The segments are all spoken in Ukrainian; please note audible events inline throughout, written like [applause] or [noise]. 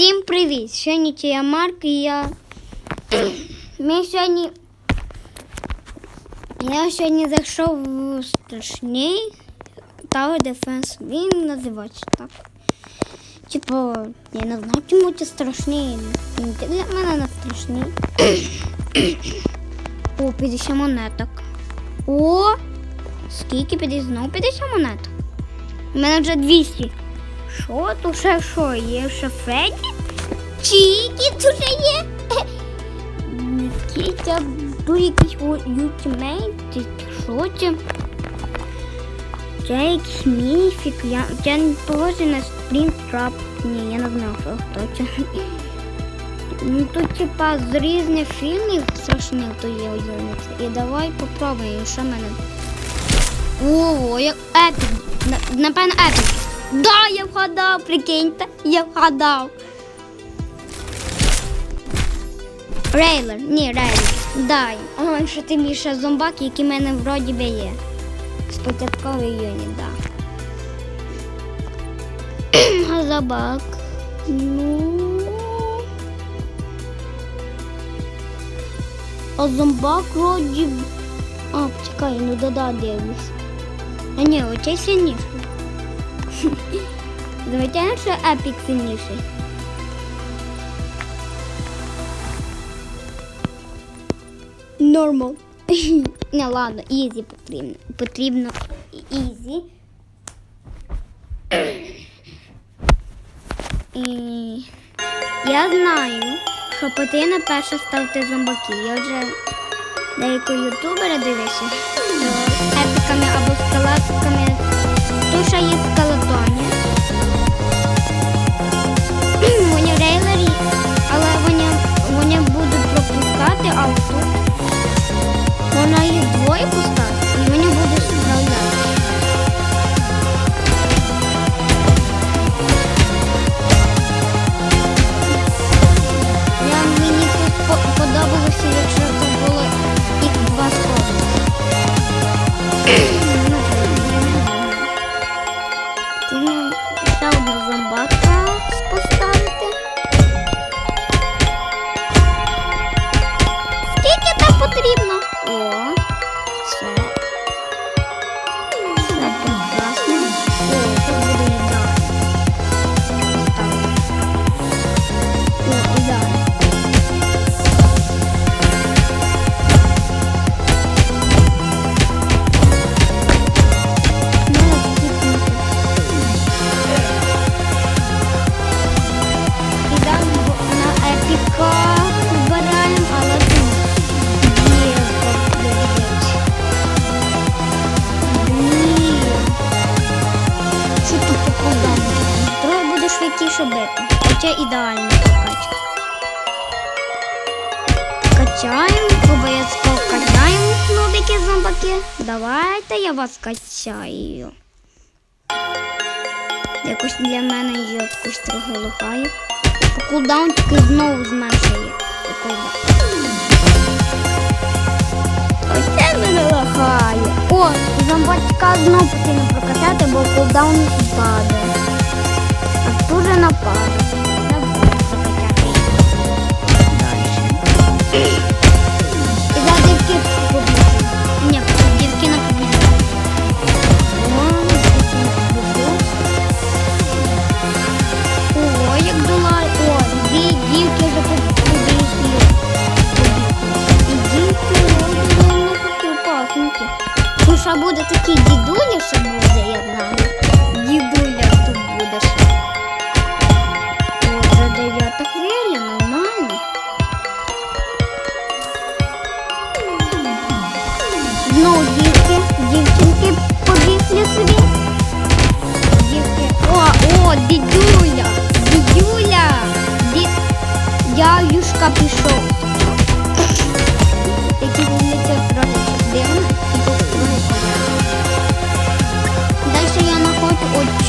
Всім привіт! Сьогодні я Марк і я. Ми сьогодні. Я сьогодні зайшов в страшний Tower Defense. Він називається так. Типу, я не знаю, чому це страшний. Для мене не страшний. О, 50 монеток. О! Скільки 50? Знову 50 монеток. У мене вже 200. Що тут ще що? Є ще Фредді? Чікі тут ще є? Кітя, тут якийсь ютімейт, що це? Це якийсь міфік, я, я не похожий на Спрінтрап. Ні, я не знаю, що хто це. Ну тут типа з різних фільмів страшних то є уявляється. І давай попробуємо, що мене. Ого, як епік. Напевно, епік. Да, я вгадав, прикиньте, я вгадав. Рейлер, ні, рейлер. Дай. Ой, що ти більше зомбак, які в мене вроді би є. З початкової юні, да. А забак. Ну. А зомбак вроді. А, чекай, ну да-да, дивлюсь. А ні, оцей сильніший. Звичайно, що епік сильніший. Нормал. [laughs] Не, ладно, ізі потрібно. Потрібно ізі. І я знаю, що потрібно перше ставити зомбаки. Я вже деякі ютубери дивився епіками або скелетками. Туша є в будуть мені тут по- подобалося, якщо Давайте я вас качаю. Якось для мене її якось трохи лухає. Кулдаун тільки знову зменшує. Оце мене лахає. О, зомбачка знову потрібно прокачати, бо кулдаун падає. А тут же нападе. Треба що буде такий дідуля, що буде, я знаю. Дідуля тут будеш. О, вже дев'ята хвиля, нормально. Знову дівки, дівчинки побігли собі. Дівки. О, о, дідюля! Дідюля! Ді... Дядюшка пішов.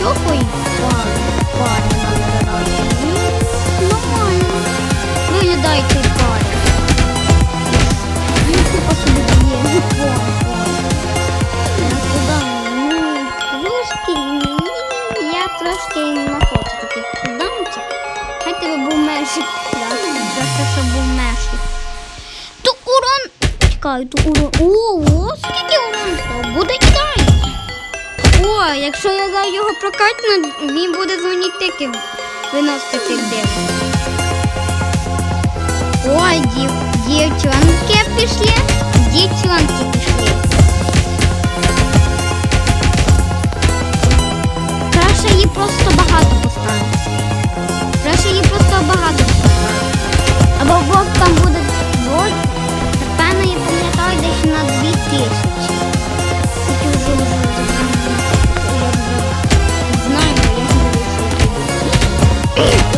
І пару. Пару набираю. Ну, Нормально. Виглядає цей парень. Він тупо собі. Ну, пон. Я? Ну, трошки, не хочу таких куданчик. Хоча тебе був менший. Просто що був менший. То урон. Чекай, то урон. Ого, скільки урон? Буде кидай. О, якщо я зараз його прокатну, він буде дзвонити тільки виносити цих див. Ой, дів, дівчонки пішли. Дівчонки пішли. Краще її просто багато поставити. Краще її просто багато поставити. Або Бог там буде бой. Напевно, я пам'ятаю десь на дві тисячі. Oh!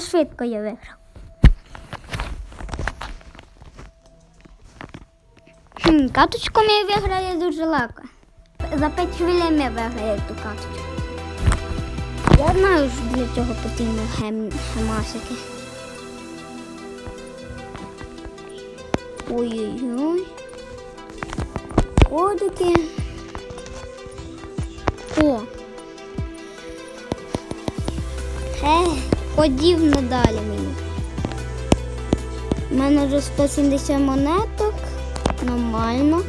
Швидко я виграв. Хм, каточку ми виграли дуже легко. За 5 хвилин ми виграли ту каточку. Я знаю, що для цього потрібно гем, гемасики. Ой-ой-ой. Кодики. Кодів надалі мені. У мене вже 170 монеток. Нормально.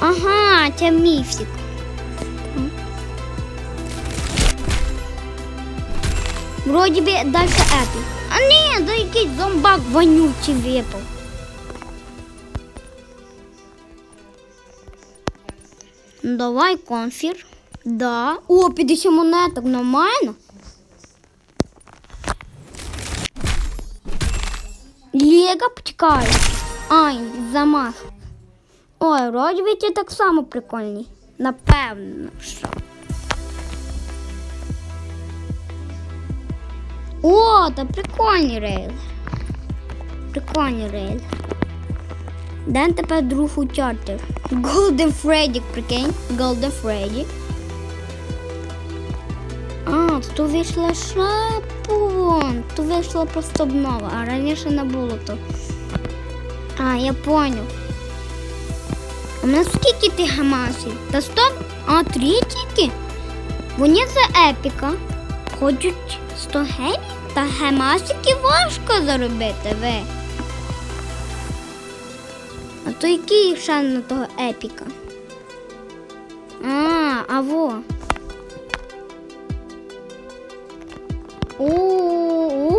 Ага, це міфік. Вроді би далі епік. А ні, да якийсь зомбак вонючий випав. Давай конфір. Да. О, 50 монеток, нормально. Лего почекай. Ай, замах. Ой, вроді би ті так само прикольні. Напевно, що. О, та прикольні рейли. Прикольні рейли. Де тепер друг учартер? Golden Freddy, прикинь. Golden Freddy. А, тут вийшла шапон. Тут вийшла просто обнова, а раніше не було то. А, я понял. А на скільки ти гамасів? Та стоп, а три тільки? Вони за епіка. Хочуть 100 гемів? Та гемасики важко заробити, ви. То який шан на того епіка? А, а во. У-у-у,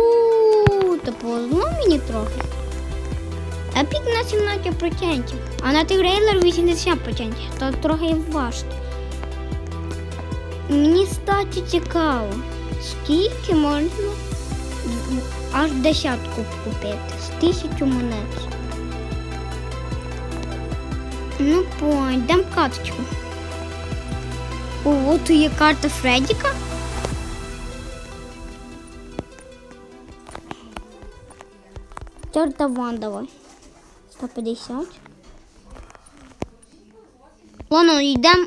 то повезло мені трохи. Епік на 17%, а на трейлер 80%, то трохи важко. Мені статі цікаво, скільки можна аж десятку купити з тисячу монет. Ну, пойдем карточку. О, тут є карта Фредіка. Карта Вандова. давай. 150. Ладно, йдемо.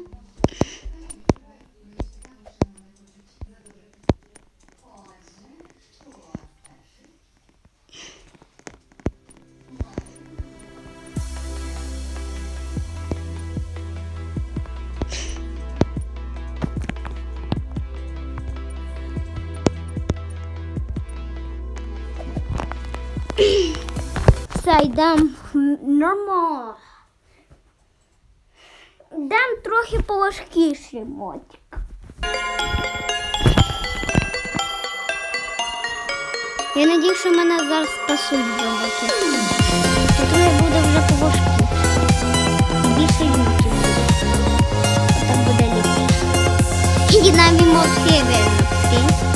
цей дам нормально. Дам трохи поважкіший мотик. Я надію, що мене зараз спасуть зробити. Тут не буде вже поважкі. Більше люті буде. Буде ліпше. І навіть мотки вирішити.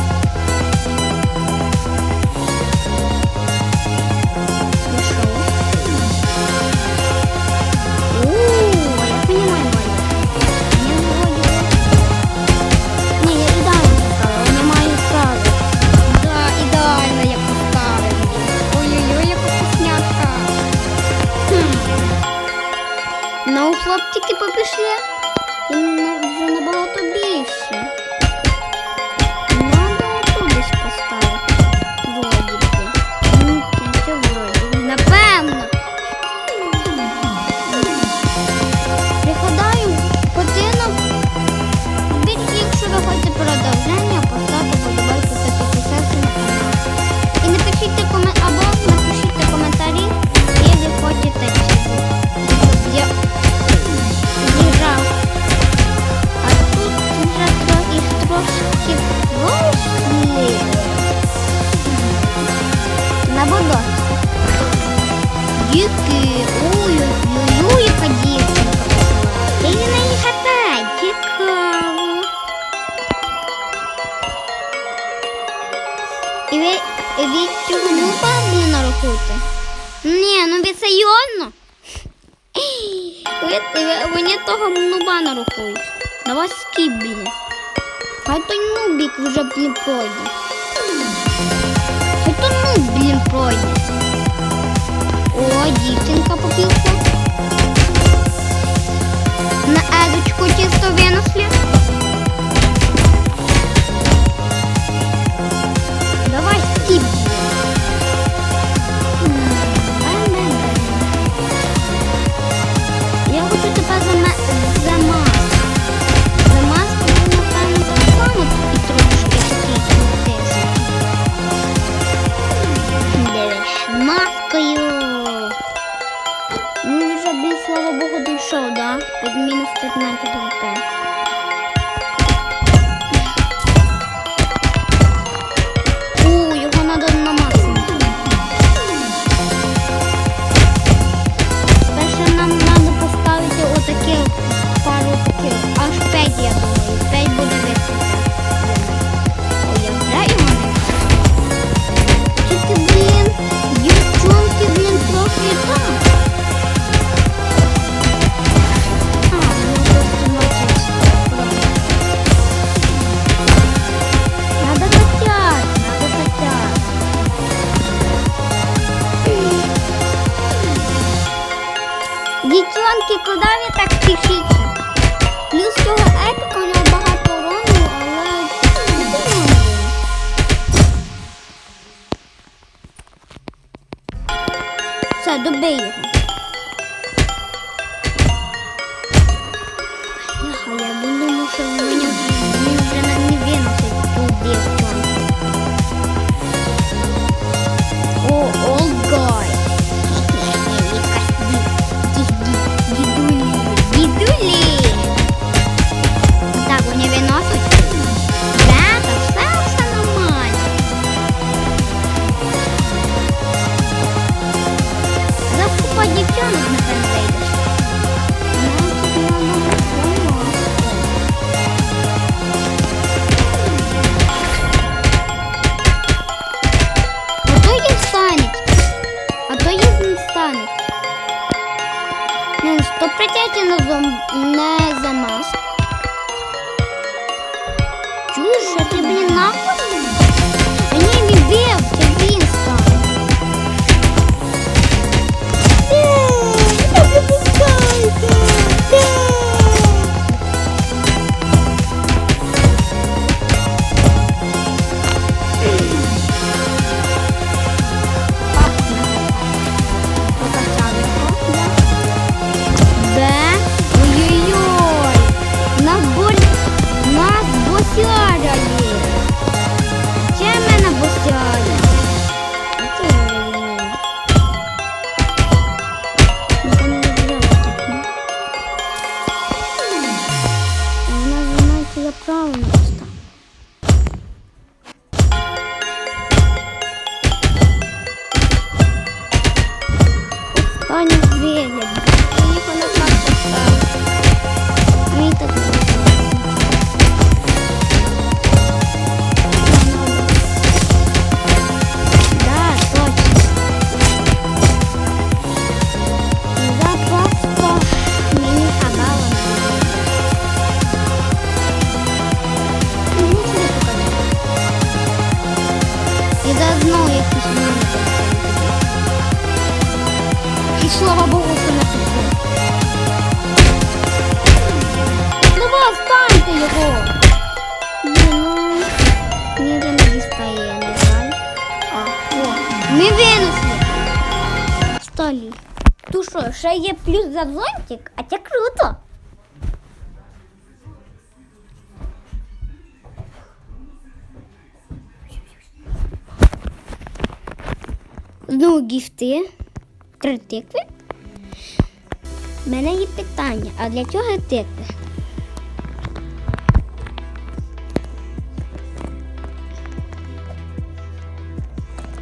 тільки побежали. бути. Ні, ну від серйозно. Вони того нуба на нарахують. Давай скіп біля. Хай той нубік вже блін пройде. Хай той нуб, блін, пройде. О, дівчинка попілка. На едочку чисто винесли. Давай скіп. пішов, да? Під мінус 15 гп. the bed. станет. Він ну, стопроцентно не замас. Чуєш, що ти, блін, нахуй? Ту що, ще є плюс за зонтик, а це круто. Знову гіфти. Три тикви. У мене є питання, а для чого тикви?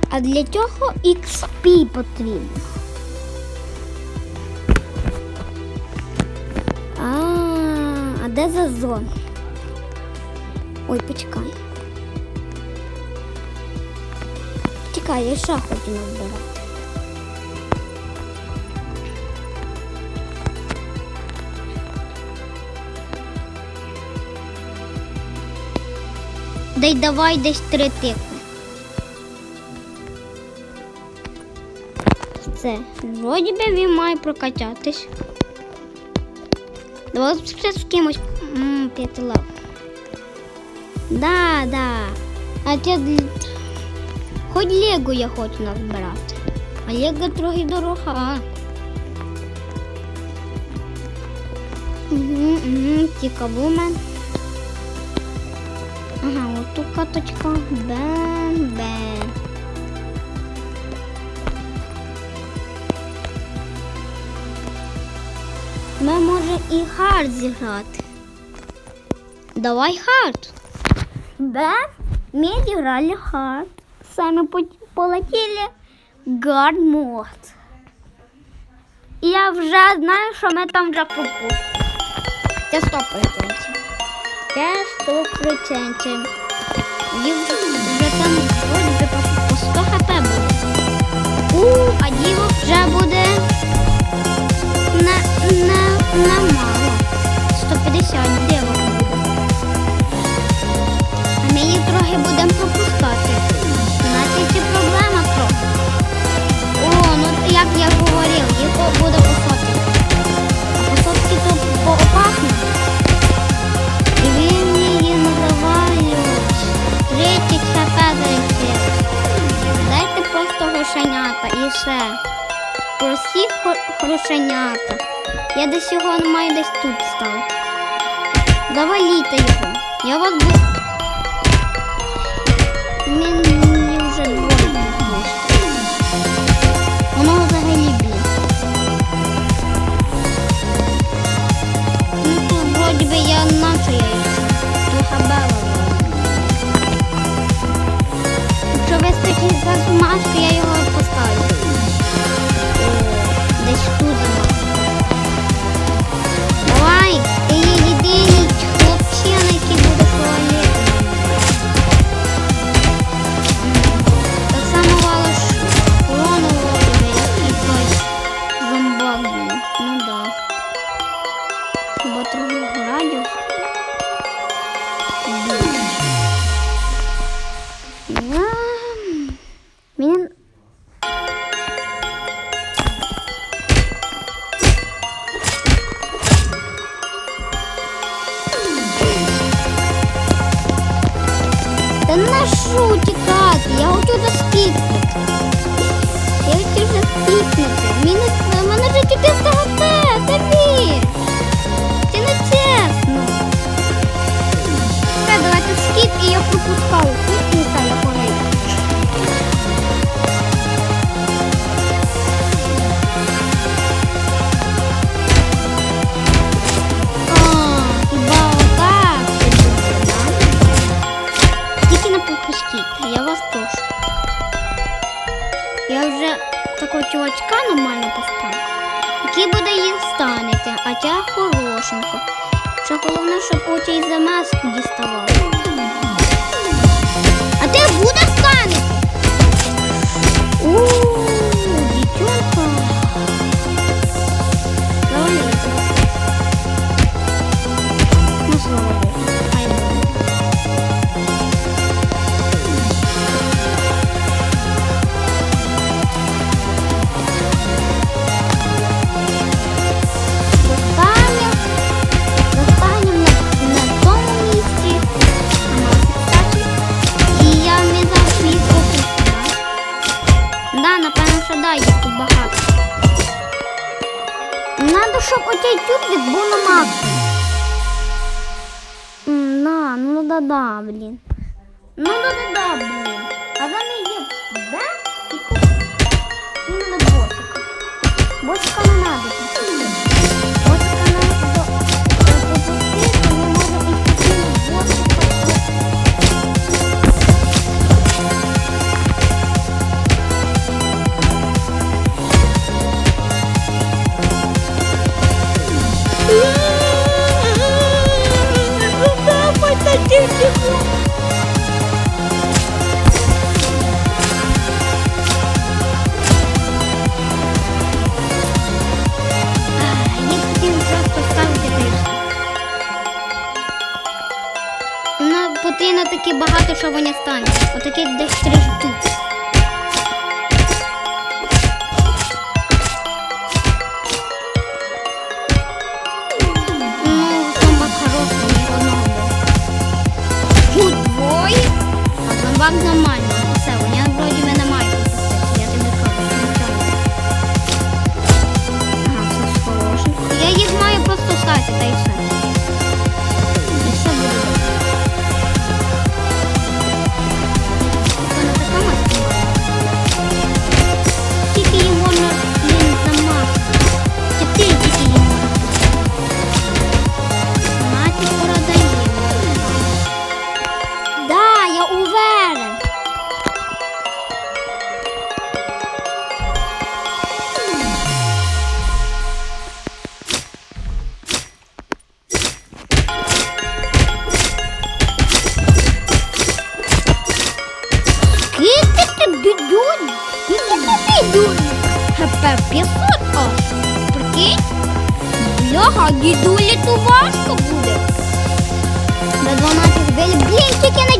А для чого XP потрібно? А де зазон? Ой, почекай. Чекай, я ще хочу назбирати. Дай давай десь три тикви. Це вроді би він має прокачатись. Давай ще з кимось м, п'яти лав. Да, да. А для- хоч Лего я хочу назбирати. А Лего трохи дорога. Угу, угу, Тікабумен. Ага, от тут каточка. Бен-бен. Ми може і хард зіграти. Давай хард. Да, ми зіграли хард. Саме пот- полетіли гард мод. І я вже знаю, що ми там вже пропустимо. Це 100%. Це 100%. І вже, вже там вроді по, по 100 хп буде. У, а дівок вже буде на, на, на мало. 150 дівок буде. А ми їх трохи будемо пропускати. Значить, це проблема трохи. О, ну як я говорив, їх буде по. А по сотні то по. І він її називають 30 хп залетіло. Дайте просто грошенята і все. Прості хо- грошенята. Я десь його маю десь тут ставити. Заваліте його. Я вас буду. Та на що тікати? Я хочу заскіпнути. Я хочу заскіпнути. Мені мене вже 400 ГП, тобі. Це не чесно. Все, давайте скіп і я пропускаю. чувачка нормально постав, який буде їм станеться, а тя хорошенько. Ще головне, щоб очей за маску діставав.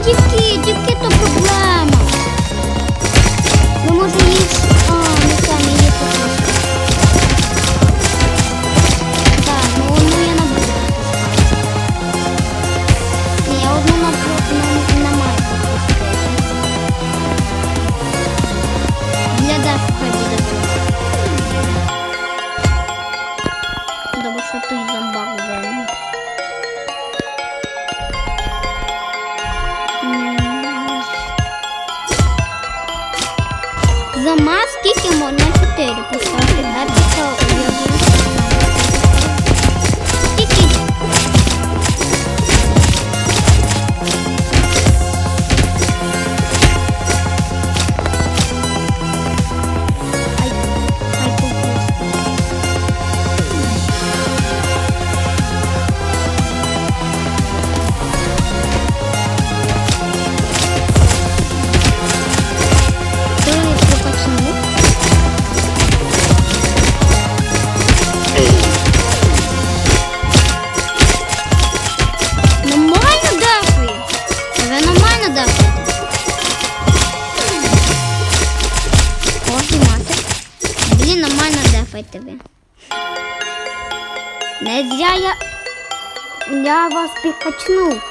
кіс-кіс. заснув.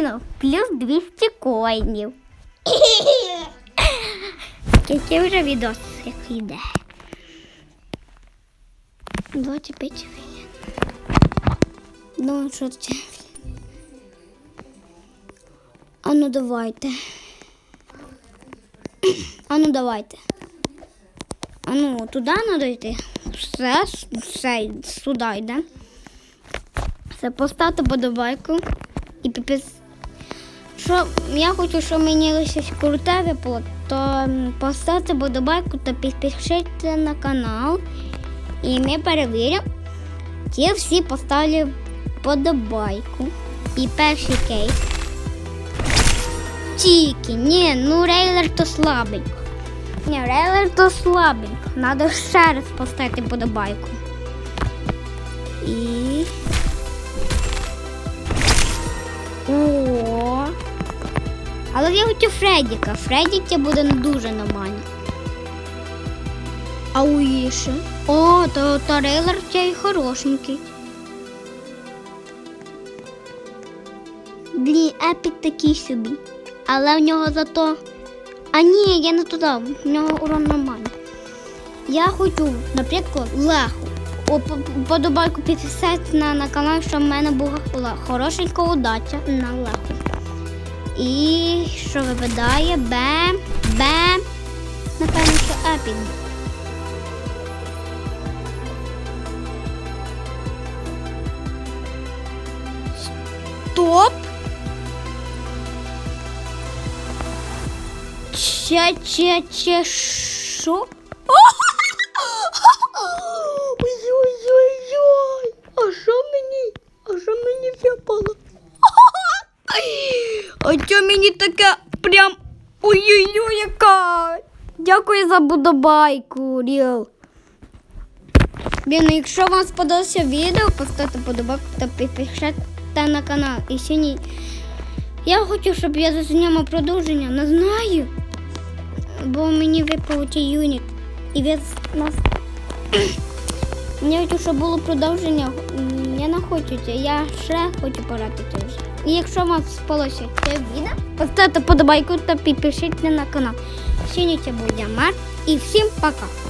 Нормально. Плюс 200 коїнів. [laughs] Скільки вже відос як йде? 25 хвилин. Ну, що це? А ну давайте. [clears throat] А ну давайте. А ну, туди треба йти. Все, все, сюди йде. Все, поставте подобайку і підпис. Що я хочу, щоб мені лише круте випало, то поставте подобайку та підпишіться на канал. І ми перевіримо, чи всі поставили подобайку. І перший кейс. Тільки, ні, ну рейлер то слабенько. Ні, рейлер то слабенько. Надо ще раз поставити подобайку. І. О. Але я хочу Фредіка. Фредіка буде не дуже нормально. А у Іші? О, то, то рейлер цей хорошенький. Блін, епік такий собі. Але в нього зато. А ні, я не туди, в нього урон нормальний. Я хочу, наприклад, леху. Подобайку підписати на, на канал, щоб в мене була хорошенька удача на леху. І що випадає? Бем, бем. Напевно, що епік. Стоп. Че, че, че, що? Ой-ой-ой-ой. А що мені? А що мені випало? Що мені таке прям ой-ой-ой, яка? Дякую за подобайку, Ріл. Блін, ну якщо вам сподобалося відео, поставте подобайку та підпишіться на канал. І сьогодні я хочу, щоб я заснімав продовження, не знаю. Бо мені випав цей юніт. І від нас. [clears throat] Я хочу, щоб було продовження. Я не хочу. Я ще хочу вже. І якщо вам спалося це відео, поставте подобайку та підпишіться на канал. Сьогодні це був Ямар. І всім пока!